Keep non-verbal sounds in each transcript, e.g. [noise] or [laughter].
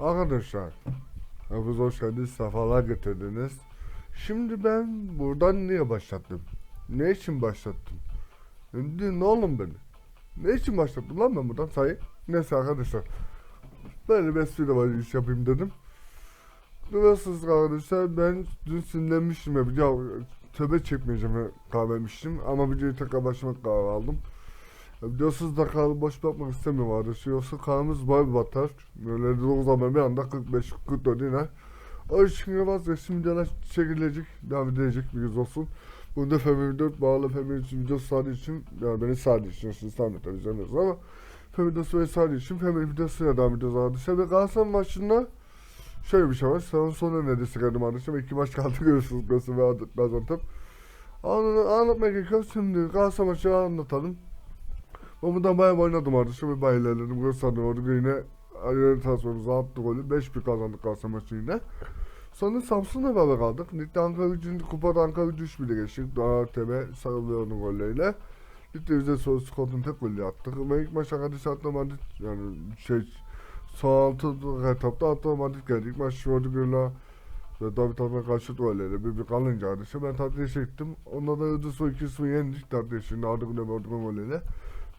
Arkadaşlar, hepiniz hoş geldiniz, sefalar getirdiniz. Şimdi ben buradan niye başlattım? Ne için başlattım? Ne oğlum beni? Ne için başlattım lan ben buradan sayı? Neyse arkadaşlar. Böyle bir espri var iş yapayım dedim. Biliyorsunuz arkadaşlar ben dün sinirlenmiştim ya. Ya töbe çekmeyeceğim kahvemiştim ama videoyu tekrar başlamak karar aldım. Biliyorsunuz da kahve boş bırakmak istemiyorum arkadaşlar. Yoksa kahvemiz bay batar. Böyle o zaman bir anda 45 44 iner. O için vazgeçtim videolar çekilecek, devam edecek bir yüz olsun. Bunda Femini 4 bağlı Femini için video sadece için yani beni sadece için siz tahmin edeceksiniz ama Femini videosu ve sadece için Femini videosuyla devam ediyoruz arkadaşlar ve Galatasaray maçında şöyle bir şey var. Sezon sonu neredeyse geldim arkadaşlar. İki maç kaldı [laughs] görüyorsunuz Gözü ve Gaziantep. Anlatmaya gerek yok. Şimdi Galatasaray maçını anlatalım. Ben bundan bayağı oynadım arkadaşlar ve bayağı ilerledim. Gösterdim orada yine Ayarı transferimizi attı golü. 5-1 kazandık Galatasaray maçı yine. Sonra Samsun'la beraber kaldık. Ligde Ankara gücünün kupada Ankara gücü 3 bile geçtik. Daha TB sarılıyor onun golleriyle. Ligde bize sonra Scott'un tek golü attık. Ve ilk maç arkadaşlar atlamadık. Yani şey son altı etapta atlamadık geldik. Maç Rodrigo'yla ve David Alba karşı golleri bir bir kalınca arkadaşlar ben tatlıya çektim. Ondan da Yıldız'ı 2-0 yendik şimdi Arda Güler Rodrigo golleri.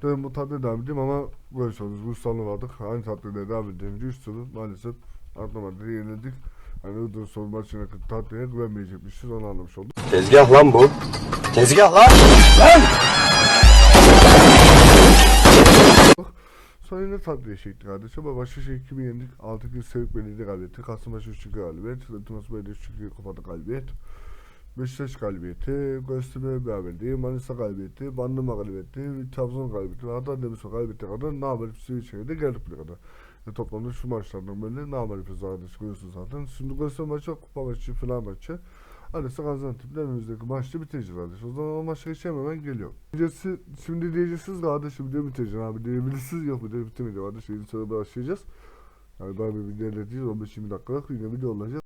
Dedim bu tatlıya devam edeyim ama böyle söylüyoruz. Rustanlı vardık. Aynı tatlıya devam edeyim. 3-0 maalesef atlamadık yenildik. Yani Iğdır son maçına tatlıya güvenmeyecekmişiz onu anlamış olduk. Tezgah lan bu. Tezgah lan. Sonra yine tatlıya çektik kardeşim ama Başakşehir 2000 yendik. 6 kez Sevik Belediye kaybetti. Kasımpaşa 3 galibiyet. Tıması Belediye 3 kupada galibiyet. Beşiktaş galibiyeti, Göztepe beraberliği, Manisa galibiyeti, Bandırma galibiyeti, Trabzon galibiyeti ve hatta Demirspor galibiyeti kadar namalip seviyede geldik buraya kadar. Ve toplamda şu maçlardan böyle namalip zaten görüyorsunuz zaten. Şimdi Göztepe maçı, kupa maçı, falan maçı. Hadi Gaziantep'le önümüzdeki maçta bitireceğiz kardeşim. O zaman o maça geçeyim hemen geliyor. Diyeceksin, şimdi diyeceksiniz kardeşim video bitireceğim abi diyebilirsiniz yok video bitirmeyeceğim kardeşim. Yeni sonra başlayacağız. Yani daha bir video ilerleyeceğiz 15-20 dakikalık yine video olacak.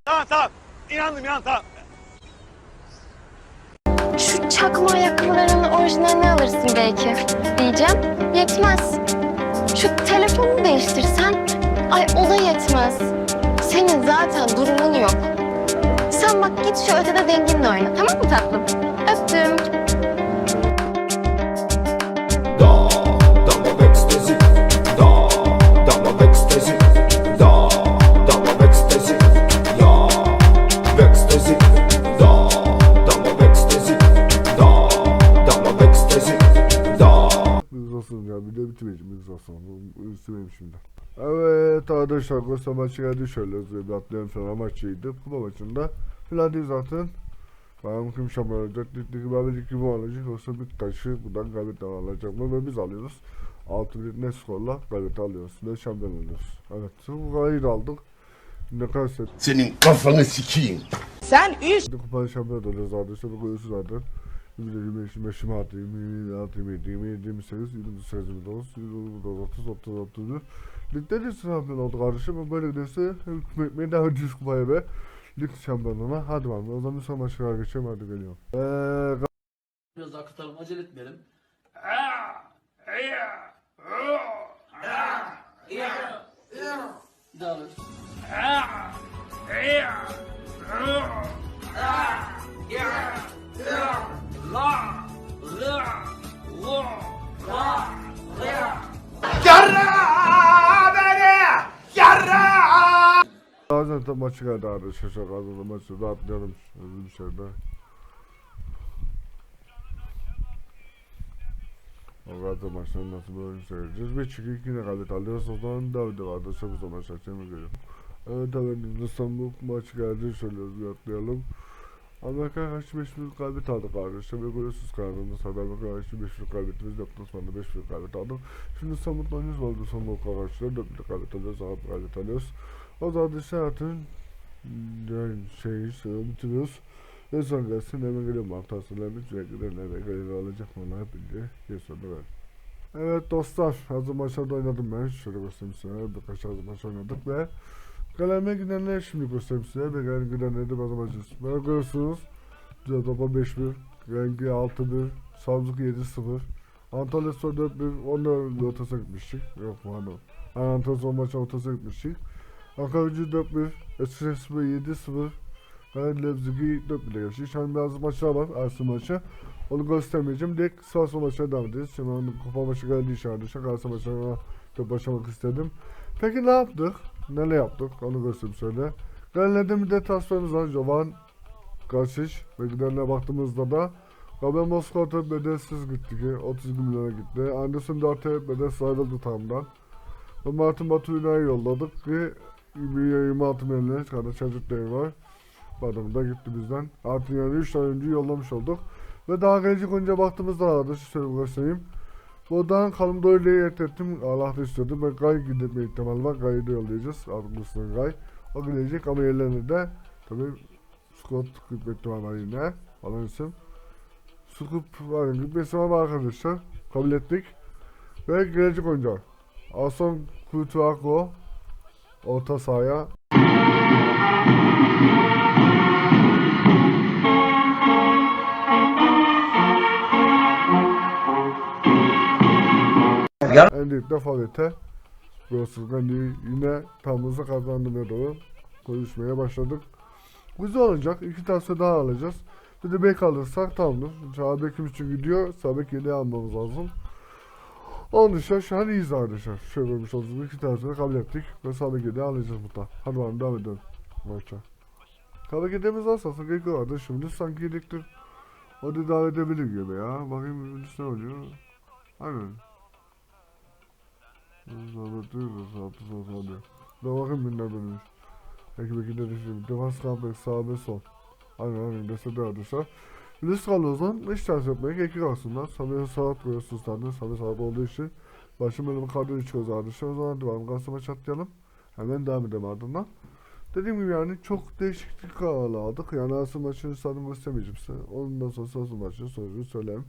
Şu çakma ayakkabılarının orijinalini alırsın belki diyeceğim. Yetmez. Şu telefonu değiştirsen ay o da yetmez. Senin zaten durumun yok. Sen bak git şu ötede denginle oyna tamam mı tatlım? Öptüm. Olsun. İstemeyim şimdi. Evet arkadaşlar Kosta maçı geldi şöyle hızlı bir atlayan falan maçıydı. Kupa maçında filan değil zaten. Bakalım kim şampiyon olacak. Ligdeki beraberlik kim olacak. Yoksa bir taşı buradan galibiyet alacak mı ve biz alıyoruz. 6-1 net skorla galibiyet alıyoruz ve şampiyon oluyoruz. Evet bu gayet aldık. Ne kadar set. Senin kafanı sikeyim. Sen üç kupa şampiyon oluyoruz arkadaşlar. Bu koyuyoruz zaten. 25, 25, 26, 27, 27, 27, 28, 28, 29, 29, 30, 30, 31. Ligde de şampiyon olduk kardeşim. Ama böyle giderse hükmetmeye devam edeceğiz kupaya be. Lig şampiyonluğuna. Hadi bakalım. O zaman bir son maçlara geçelim. Hadi geliyorum. Eee Biraz daha kıtalım, acele etmeyelim. Bir daha alıyoruz. Gaziantep maçı geldi arkadaşlar. Gaziantep maçı da atlayalım. Şöyle bir şeyde. O Gaziantep maçlarını nasıl böyle seyredeceğiz. Ve çünkü yine galibiyet alıyoruz. O zaman Davide vardı. Çok o maçlar geliyor. Evet efendim. İstanbul maçı geldi. Şöyle bir atlayalım. Amerika karşı 5 bir galibiyet aldık arkadaşlar. Ve kazandı. Sadece Amerika karşı 5 bir galibiyetimiz yok. Osmanlı 5 bir galibiyet aldık. Şimdi İstanbul'da oynuyoruz. Oldu son okul karşılar. 4 bir galibiyet alıyoruz. Arap galibiyet alıyoruz. O zaman da zaten yani şey sıra bitiriyoruz. Ve son gelsin hemen geliyorum haftasıyla bir sürekli nereye görevi alacak mı hep bildi. Bir sonra ver. Evet dostlar hazır maçlarda oynadım ben. Şöyle göstereyim size birkaç hazır maç oynadık ve Kaleme gidenler şimdi göstereyim size. Ve gelen gidenleri de bazamacız. Böyle görüyorsunuz. Topa 5-1. Rengi 6-1. Samsung 7-0. Antalya Spor 4-1. Onunla ortasına gitmiştik. Yok pardon. Yani Antalya Spor maçı ortasına gitmiştik. Akavcı 4-1, Eskişehir 7-0, Gayet Lebzigi 4-1'e geçti. Şu an bazı maçlar var, Arsenal maçı. Onu göstermeyeceğim. Direkt sağ sol maçlara devam edeceğiz. Şimdi kupa maçı geldi işaret. Galatasaray maçlarına da başlamak istedim. Peki ne yaptık? Ne ne yaptık? Onu göstereyim şöyle. Galeride bir de transferimiz var. Jovan Gasic ve giderine baktığımızda da Gabriel Moskota bedelsiz gitti ki 30 milyona gitti. Anderson Darte bedelsiz ayrıldı tamamdan. Ve Martin Batu'yu yolladık ki bir 26 milyona kadar çocukları var. Bu adam da gitti bizden. Artık yani 3 tane oyuncu yollamış olduk. Ve daha gelecek oyuncuya baktığımızda. Şu şöyle göstereyim. Buradan Kalım Doyle'yi yetettim. Allah da istiyordu. Ben Gay gitme ihtimali var. Gay'ı da yollayacağız. Mustafa Gay. O gelecek ama yerlerine de tabii Scott gitme ihtimali var yine. Falan isim. Scoop var. Gitme ihtimali var arkadaşlar. Kabul ettik. Ve gelecek oyuncu. Ason Kutuako. Orta sahaya. En büyük de Favete. Hani yine tam hızla kazandığına doğru konuşmaya başladık. Güzel olacak. İki tane daha alacağız. Bir de bek alırsak tamamdır. Sağ bekimiz için gidiyor. Sağ bek yedi almamız lazım. Onun dışında şu an iyiyiz arkadaşlar. Şöyle vermiş olduğumuz iki tanesini kabul ettik. Ve sağ bek yedi alacağız burada. Hadi bakalım devam edelim. Maça. Kabul edemiz aslında gerek vardı. Şimdi sanki yedektir. O da devam edebilir gibi ya. Bakayım ne oluyor. Aynen. Uzatıyoruz altı son oluyor. Da bakın binler dönmüş. Peki belki de düşünün. Defans kampek sağ sol. Aynen aynen dese de arkadaşlar. Risk zaman 5 tane yapmaya gerek yok aslında. Samet saat koyuyorsunuz zaten. Samet saat olduğu için. Başım bölümü kadro çıkıyoruz arkadaşlar. O zaman devam. Gazeteme çatlayalım. Hemen devam edelim ardından. Dediğim gibi yani çok değişiklik aldık. Yani asıl maçını sanırım göstermeyeceğim size. Ondan sonra asıl maçın sonucunu söyleyeyim.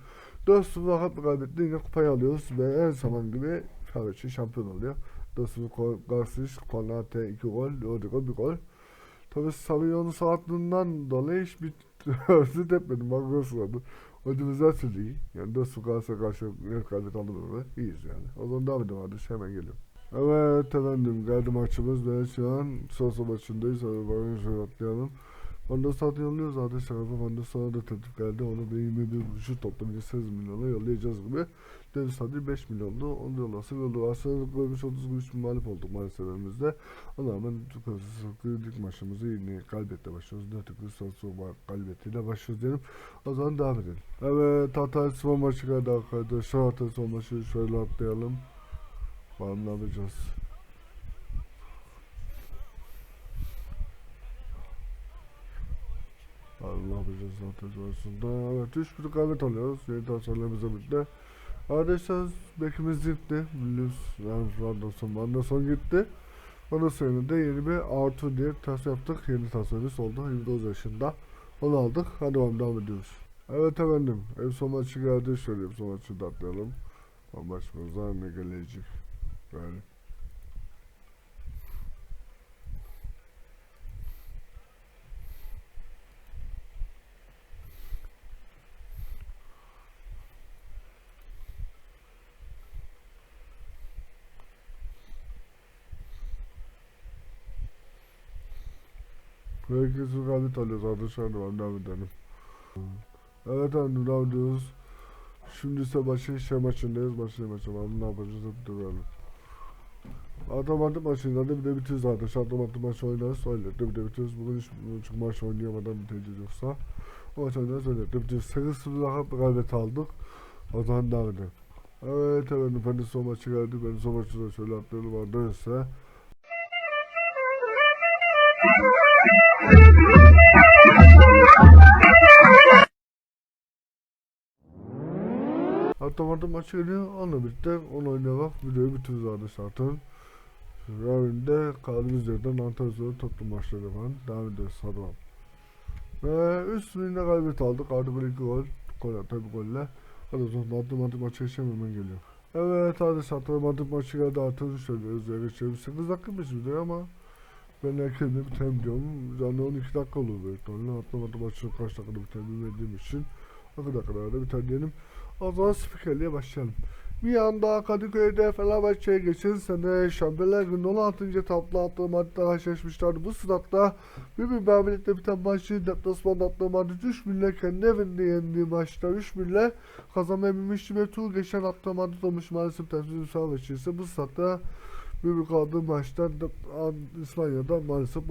4-0 rahat bir kaybetti. Yine kupayı alıyoruz ve her zaman gibi Fenerbahçe şampiyon oluyor. 4-0 Garciş, Konate 2 gol, Rodrigo 1 gol. Tabi Savion'un saatlığından dolayı hiçbir [laughs] özür etmedim. Bak nasıl oldu. Ödümüz türlü iyi. Yani 4-0 Galatasaray'a karşı galibiyet aldı böyle. İyiyiz yani. O zaman devam edelim. Hemen geliyorum. Evet efendim geldi maçımız ve şu an Sosa maçındayız. Hadi bakın şöyle atlayalım. Van der Sar'ı yolluyoruz arkadaşlar. Van der da teklif geldi. Onu bir 21 şu toplam 8 milyona yollayacağız gibi. Dev Sadi 5 milyondu. Onu yollası yoldu. Aslında koymuş 33 bin mağlup olduk maalesef elimizde. Ona rağmen lig maçımızı yine galibiyetle başlıyoruz. Nötüklü son soğuma galibiyetiyle başlıyoruz diyelim. O zaman devam edelim. Evet Hatay son maçı geldi arkadaşlar. Hatay son maçı şöyle atlayalım. Bakalım ne yapacağız. Bakalım ne yapacağız Hatay sonrasında. Evet 3 bir galibiyet alıyoruz. Yeni transferlerimizle birlikte. Arkadaşlar bekimiz gitti. Biliyoruz. Yani Anderson, Anderson gitti. Ondan sonra da yeni bir Arthur diye transfer yaptık. Yeni transferimiz oldu. 29 yaşında. Onu aldık. Hadi bakalım devam ediyoruz. Evet efendim. En son maçı geldi. Şöyle en son maçı da atlayalım. O ne gelecek? Böyle. Herkes galibiyet alıyoruz arkadaşlar. Edelim. Evet efendim devam ediyoruz. Şimdi ise Başakşehir maçındayız. Başakşehir maçı var. Ne yapacağız hep görelim. Otomatik maçında da bir de bitiririz arkadaşlar. Otomatik maç oynarız. Öyle de bir de bitiririz. Bugün hiç çünkü maç oynayamadan bitireceğiz yoksa. O maç oynarız öyle de bitiririz. 8-0 daha bir galibiyet aldık. O zaman devam edelim. Evet efendim ben son maçı geldi. Ben son maçı da şöyle atlayalım arkadaşlar. Otomatik maçı geliyor. Onunla birlikte onu oynayarak videoyu bitiririz zaten. Yarın kaldığımız yerden Antalya'da toplu maçları falan devam. Hadi bakalım. Ve üst birinde galibiyet aldık. Artık bir gol. Gol tabi golle. Hadi o zaman otomatik maça geçelim hemen geliyor. Evet hadi otomatik maçı geldi artık söylüyoruz. Ya geçelim 8 dakika mı şimdi ama ben erken bitirelim diyorum. Yani 12 dakika olur büyük ihtimalle. Otomatik maçı kaç dakikada biter bilmediğim için. O kadar kadar da biter diyelim. O zaman spikerliğe başlayalım. Bir anda Kadıköy'de Fenerbahçe geçen sene Şampiyonlar Ligi'nin 16. etapla attığı maçta karşılaşmışlardı. Bu sırada bir beraberlikle biten maçı deplasmanda attığı maçı 3 bille kendi evinde yendiği maçta 3 bille kazanabilmişti ve tur geçen attığı maçta olmuş maalesef tercih Fenerbahçe ise bu sırada bir kaldığı maçta de- An- İspanya'da maalesef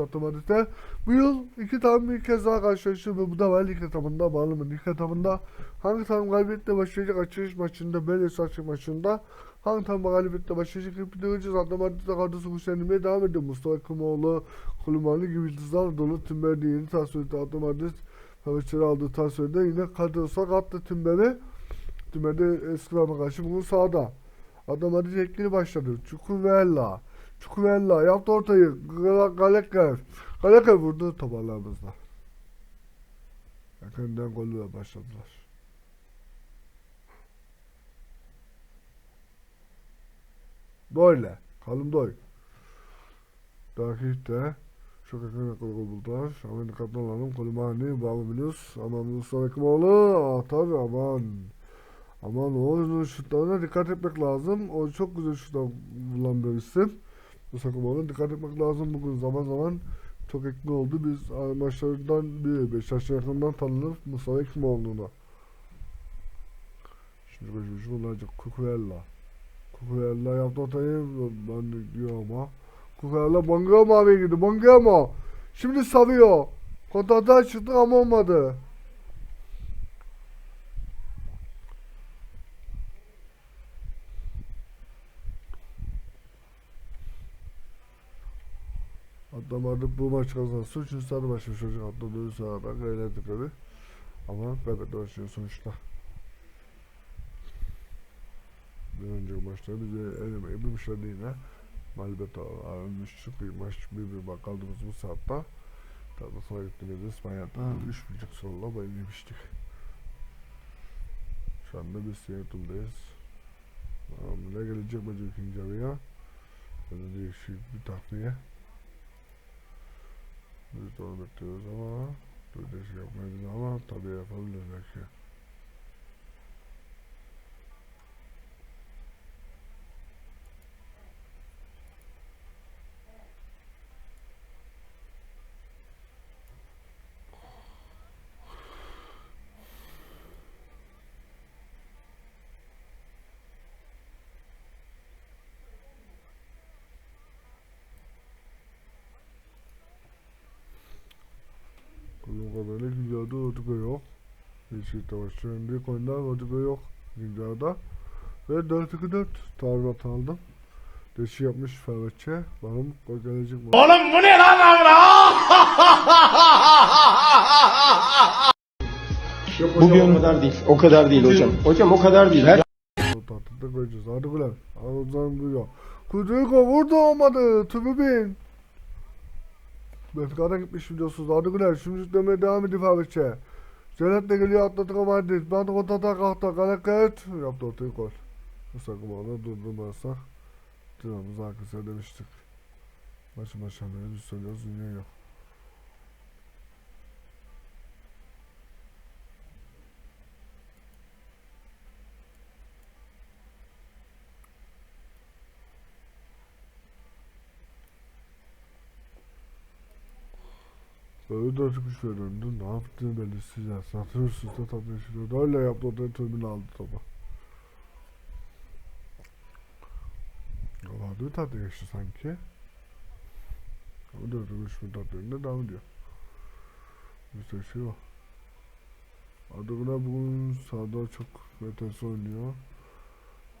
attığı maçta. Bu yıl iki takım bir kez daha karşılaştı ve bu da var lig etabında bağlı lig etabında Hangi takım galibiyetle başlayacak açılış maçında, Beles açılış maçında hangi takım galibiyetle başlayacak hep göreceğiz. Atlamadığında kadrosu güçlenmeye devam ediyor. Mustafa Kemoğlu, Kulumani gibi yıldızlar dolu. Timber'de yeni transferde atlamadı. Fenerbahçe'de aldığı transferde yine kadrosu kattı Timber'i. Timber'de Eskilama karşı bugün sahada. Atlamadı tekniği başladı. Çukurvella. Çukurvella yaptı ortayı. Gal- Galekev. Galekev vurdu tabanlarımızda. Yakından golle başladılar. Böyle. Kalın doy. Dakikte çok yakın yakın buldular. Ama dikkatli olalım. Kolumani, Bağımınız. Aman Mustafa Ekimoğlu. Tabi aman. Aman o şutlarına dikkat etmek lazım. O çok güzel şutlar bulan bir isim. Mustafa Ekimoğlu dikkat etmek lazım. Bugün zaman zaman çok ekli oldu. Biz ah, maçlardan bir Beşiktaş yakından tanınır Mustafa Ekimoğlu'na. Şimdi koşmuş bulacak Kukuella. Kukuella yaptı ortayı. Ben diyor ama. Kukuella Bongaya maviye gitti. Bongaya mı? Şimdi savuyor. Kontrata çıktı ama olmadı. Atlamadık bu maç kazansın. Üçüncü sarı başlamış çocuk atladığı sırada eğlendik tabi. Ama bebek başlıyor sonuçta. Bir önceki maçta bizi elemeyi bilmişlerdi yine. Mağlubiyet almıştık. İlk maç bir bir bak kaldığımız bu saatte. Tabi sonra gittiğimizde İspanya'da 3.5 sorulla bayılmıştık. Şu anda biz Seattle'dayız. Ne gelecek bence ikinci araya. Değişik bir takviye. Biz de onu bekliyoruz ama böyle değişik yapmayız ama tabii yapabilir belki. Kadarıyla güncelde Rodrigo yok. Beşiktaş ilk oyunda Rodrigo yok güncelde. Ve 4-2-4 talimat aldım. Deşi yapmış Fenerbahçe. Bakalım o gelecek mi? Oğlum bu ne lan Bugün o kadar değil. O kadar değil hocam. Hocam o kadar değil. Her tahtında göreceğiz. Hadi güler. Ağzından duyuyor. Rodrigo vurdu olmadı. Tübü bin. Benfica'da gitmiş biliyorsunuz. Hadi güler. Şimdi demeye devam ediyor Fenerbahçe. Zeynep de geliyor atladı Madrid. Ben de kontrata kalktı. Kaleket. Yaptı ortaya gol. Bu sakımanı durdurmazsak. Dinamız arkasına demiştik. Maçı biz söylüyoruz. Dünya yok. De çıkmış önünde ne yaptığını belirsiz ya. Satır üstüne tatlı Öyle yaptı orada tribüne aldı. Vardı bir tatlı geçti sanki. O da ötürmüş bir tatlı önünde devam ediyor. Bir şey o. Adına bugün sahada çok metres oynuyor.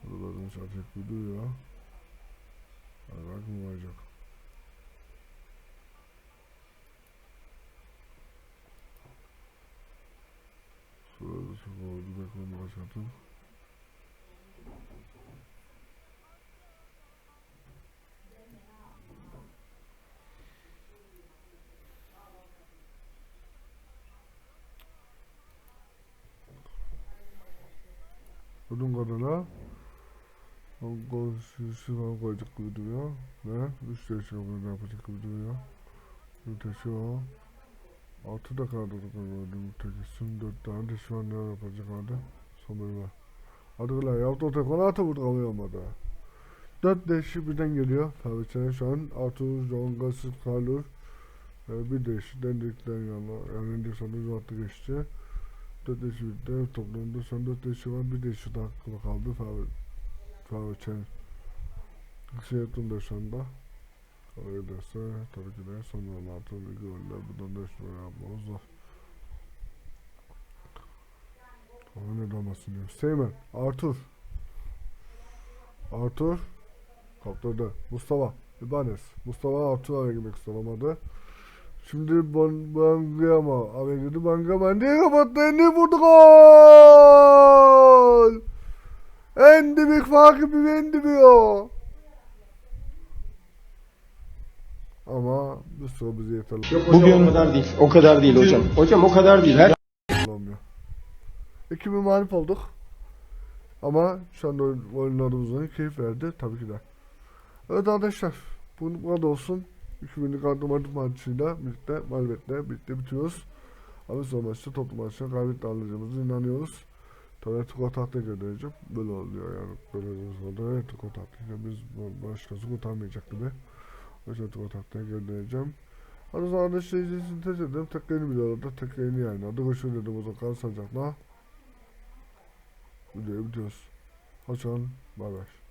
Oralardan şartek bir duyuyor. Bak mı olacak. Şurada çok oldu beklemeye başladım. Bunun kadına Gol şişman koyacak gibi duruyor ve 3 değişim bunu yapacak gibi duruyor. Ötesi o. 6 da kaldı gördüm tek isim 4 tane de şu an ne yapacak hadi son bölüme. Hadi lan yaptı tekona atı vurdu olmadı. Dört değişik birden geliyor. Sen şu an Arthur, John, Gassis, Kalur. Ee, bir değişik dendikten yana. Yani bir attı geçti. Dört değişik birden toplamda son dört değişik var. Bir değişik daha kaldı. Tabii sen. Şey yaptım da şu anda. Öyleyse tabii ki de son 16 bir golle buradan da şunu yapmamız zor. Ama ne damasın diyor. Seymen, Arthur. Arthur. Kaptırdı. Mustafa. İbanes. Mustafa Arthur'a girmek istemedi. Şimdi Ban Bangama. Abi dedi Bangama. Ne kapattı? Ne vurdu gol? En büyük farkı bir en o. Yok hocam Bugün, o kadar değil. O kadar değil hocam. Hocam o kadar değil. Her olmuyor. İki bir mağlup olduk. Ama şu anda oyun- oyunlarımızın keyif verdi tabii ki de. Evet arkadaşlar. Bu bu kadar olsun. 2000'lik kartı maçıyla birlikte mağlubiyetle birlikte bitiriyoruz. Ama son maçta toplu maçta kaybetle alacağımıza inanıyoruz. Tabii Tuko tahtaya göndereceğim. Böyle oluyor yani. Böyle sonra Tuko tahtaya biz başkası kurtarmayacak gibi. Tuko tahtaya göndereceğim. Hadi sonra arkadaşlar izlediğiniz için teşekkür ederim. Tekrar yeni videolarda tekrar yeni yayınlarda görüşürüz dedim o zaman. Sağlıcakla. Videoyu bitiriyoruz. Hoşçakalın. Bay bay.